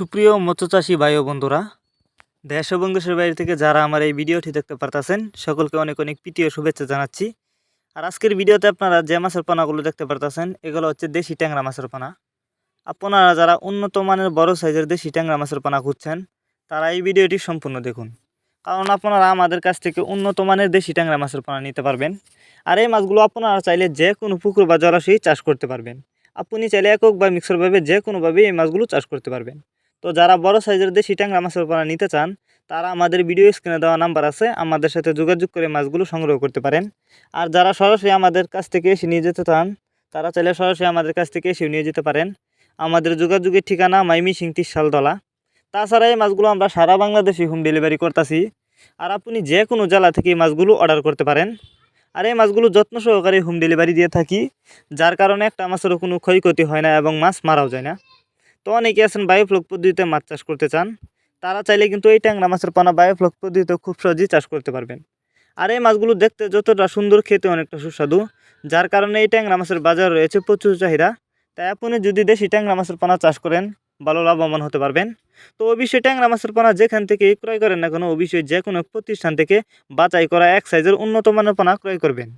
সুপ্রিয় মৎস্যচাষী ভাই ও বন্ধুরা, দেশ এবং দেশের বাইরে থেকে যারা আমার এই ভিডিওটি দেখতে পারতেছেন, সকলকে অনেক অনেক প্রীতি ও শুভেচ্ছা জানাচ্ছি। আর আজকের ভিডিওতে আপনারা যে মাছের পানাগুলো দেখতে পারতেছেন, এগুলো হচ্ছে দেশি ট্যাংরা মাছের পানা। আপনারা যারা উন্নত মানের বড় সাইজের দেশি ট্যাংরা মাছের পানা খুঁজছেন, তারা এই ভিডিওটি সম্পূর্ণ দেখুন। কারণ আপনারা আমাদের কাছ থেকে উন্নত মানের দেশি ট্যাংরা মাছের পানা নিতে পারবেন, আর এই মাছগুলো আপনারা চাইলে যে কোনো পুকুর বা জলাশয়ে চাষ করতে পারবেন। আপনি চাইলে একক বা মিক্সরভাবে যে কোনোভাবে এই মাছগুলো চাষ করতে পারবেন। তো যারা বড় সাইজের দেশি ট্যাংরা মাছের পোনা নিতে চান, তারা আমাদের ভিডিও স্ক্রিনে দেওয়া নাম্বার আছে, আমাদের সাথে যোগাযোগ করে মাছগুলো সংগ্রহ করতে পারেন। আর যারা সরাসরি আমাদের কাছ থেকে এসে নিয়ে যেতে চান, তারা চাইলে সরাসরি আমাদের কাছ থেকে এসেও নিয়ে যেতে পারেন। আমাদের যোগাযোগের ঠিকানা মাইমি সিংটি শালতলা তাছাড়া এই মাছগুলো আমরা সারা বাংলাদেশে হোম ডেলিভারি করতেছি। আর আপনি যে কোনো জেলা থেকে এই মাছগুলো অর্ডার করতে পারেন। আর এই মাছগুলো যত্ন সহকারে হোম ডেলিভারি দিয়ে থাকি, যার কারণে একটা মাছেরও কোনো ক্ষয়ক্ষতি হয় না এবং মাছ মারাও যায় না। তো অনেকে আছেন বায়োফ্লক পদ্ধতিতে মাছ চাষ করতে চান। তারা চাইলে কিন্তু এই ট্যাংরা মাছের পানা বায়োফ্লক পদ্ধতিতে খুব সহজেই চাষ করতে পারবেন। আর এই মাছগুলো দেখতে যতটা সুন্দর খেতে অনেকটা সুস্বাদু, যার কারণে এই ট্যাংরা মাছের বাজার রয়েছে প্রচুর চাহিদা। তাই আপনি যদি দেশি ট্যাংরা মাছের পানা চাষ করেন, ভালো লাভবান হতে পারবেন। তো অবশ্যই ট্যাংরা মাছের পানা যেখান থেকে ক্রয় করেন না কোনো, অবশ্যই যে কোনো প্রতিষ্ঠান থেকে বাছাই করা এক সাইজের উন্নত মানের পানা ক্রয় করবেন।